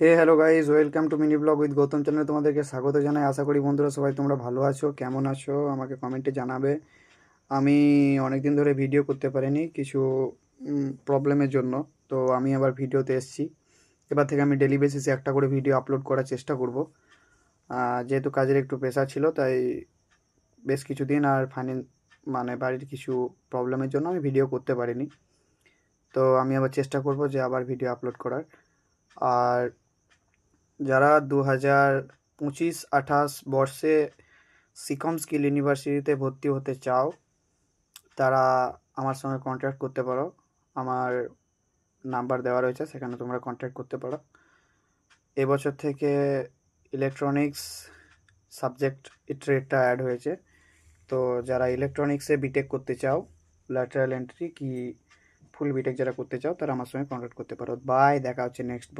Hey hello guys welcome to mini blog with Gautam চ্যানেলে তোমাদেরকে স্বাগত জানাই। আশা করি বন্ধুরা সবাই তোমরা ভালো আছো, কেমন আছো? আমাকে কমেন্টে জানাবে। আমি অনেক দিন ধরে ভিডিও করতে পারিনি, কিছু প্রবলেমের জন্য। তো আমি আবার ভিডিওতে এসেছি। এবার থেকে আমি ডেলি বেসিসে একটা করে ভিডিও আপলোড করার চেষ্টা করব। যেহেতু কাজের একটু পেশা ছিল, তাই বেশ কিছুদিন আর ফাইন্যান্স মানে বাড়ির কিছু প্রবলেমের জন্য আমি ভিডিও করতে পারিনি। তো আমি আবার চেষ্টা করব যে আবার ভিডিও আপলোড করার। আর যারা দু হাজার পঁচিশ আঠাশ বর্ষে সিকম স্কিল ইউনিভার্সিটিতে ভর্তি হতে চাও, তারা আমার সঙ্গে কন্ট্যাক্ট করতে পারো। আমার নাম্বার দেওয়া রয়েছে, সেখানে তোমরা কন্ট্যাক্ট করতে পারো। এবছর থেকে ইলেকট্রনিক্স সাবজেক্ট ট্রেডটা অ্যাড হয়েছে। তো যারা ইলেকট্রনিক্সে বিটেক করতে চাও ল্যাটারাল এন্ট্রি কি ফুল বিটেক যারা করতে চাও, তারা আমার সঙ্গে কন্ট্যাক্ট করতে পারো। বাই দেখা হচ্ছে নেক্সট